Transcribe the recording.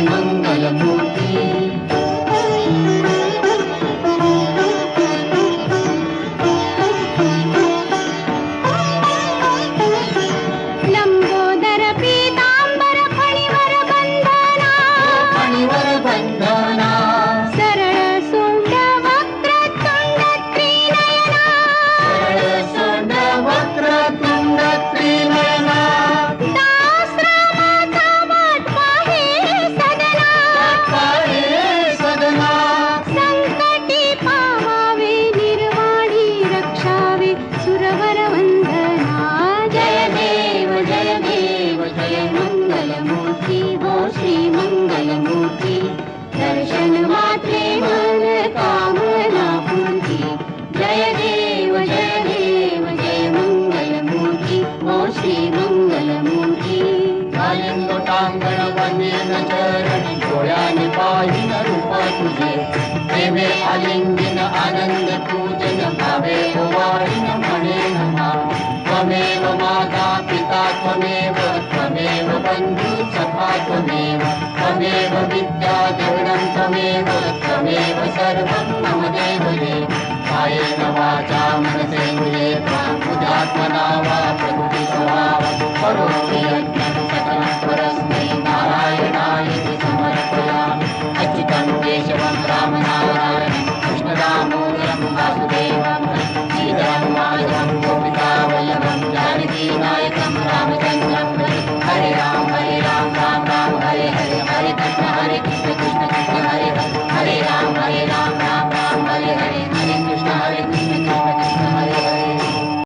ओ श्री मंगल मूर्ती दर्शन मात्रे मन कामना पूर्ती जय देव जय देव, जय मंगल मूर्ती हो श्री मंगल मूर्ती लोटांगण वनेन चरण डोळ्याने पाहिन रूप तुझे प्रेमे आलिंगन आनंद पूजन भावे ओवाळीन बन्धु सखा त्वमेव त्वमेव विद्यागरणं त्वमेव त्वमेव सर्वं मम देवदेव कायेन वाचा मनसैन्ये त्वां वा प्रकृतिस्वभा करोमि यज्ञं सकलं परस्मै नारायणाय समर्पयामि अच्युतं केशवं रामनारायणं कृष्णदामोदरं वासुदेवं श्रीरामायणं गोपितावल्लभं जानकीनायकं राम